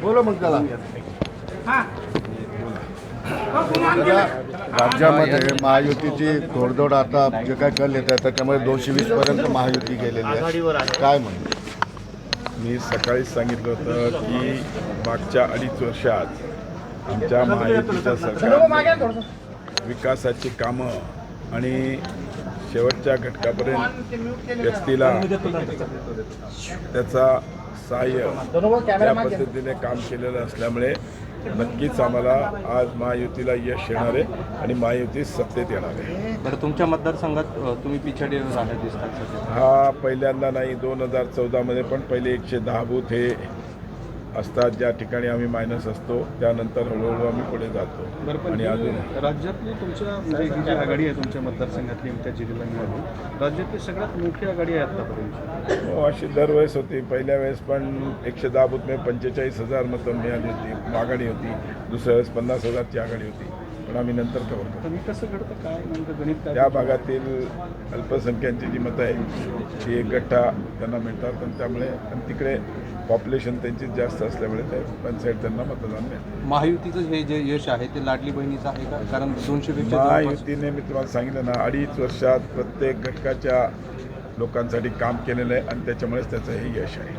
बोला मग त्याला. राज्यामध्ये महायुतीची तोडजोड आता जे काय कल येत आहे त्याच्यामुळे दोनशे वीस पर्यंत महायुती गेलेली आहे. काय म्हणतो मी सकाळीच सांगितलं होतं की मागच्या अडीच वर्षात आमच्या महायुतीच्या सरकार विकासाची कामं आणि शेवटच्या घटकापर्यंत व्यक्तीला त्याचा सहाय्य त्या पद्धतीने काम केलेलं असल्यामुळे नक्कीच आम्हाला आज महायुतीला यश येणार आहे आणि महायुती सत्तेत येणार आहे. बरं तुमच्या मतदारसंघात तुम्ही पिछाडी राहण्यात दिसतात हा पहिल्यांदा नाही दोन हजार चौदामध्ये पण पहिले एकशे दहा बूथ हे असतात ज्या ठिकाणी आम्ही मायनस असतो त्यानंतर हळूहळू आम्ही पुढे जातो. आणि अजून राज्यातली तुमच्या म्हणजे ही जी आघाडी आहे तुमच्या मतदारसंघातली त्या जिल्ह्याला मिळाली राज्यातली सगळ्यात मोठी आघाडी आहे आतापर्यंत हो अशी दरवेळेस होती. पहिल्या वेळेस पण एकशे दहा बूथमध्ये पंचेचाळीस हजार मतं मिळाली होती आघाडी होती. दुसऱ्या वेळेस पन्नास हजारची आघाडी होती. पण आम्ही नंतर कव्हर मी कसं घडतं? काय नेमकं गणित काय? त्या भागातील अल्पसंख्यांची जी मतं आहेत ती एक गठ्ठा त्यांना मिळतात आणि त्यामुळे आणि तिकडे पॉप्युलेशन त्यांची जास्त असल्यामुळे ते पंचायत त्यांना मतदान मिळतं. महायुतीचं हे जे यश आहे ते लाडली बहिणीचं आहे का? कारण दोनशे पेक्षा महायुतीने मी तुम्हाला सांगितलं ना अडीच वर्षात प्रत्येक घटकाच्या लोकांसाठी काम केलेलं आहे आणि त्याच्यामुळेच त्याचं हे यश आहे.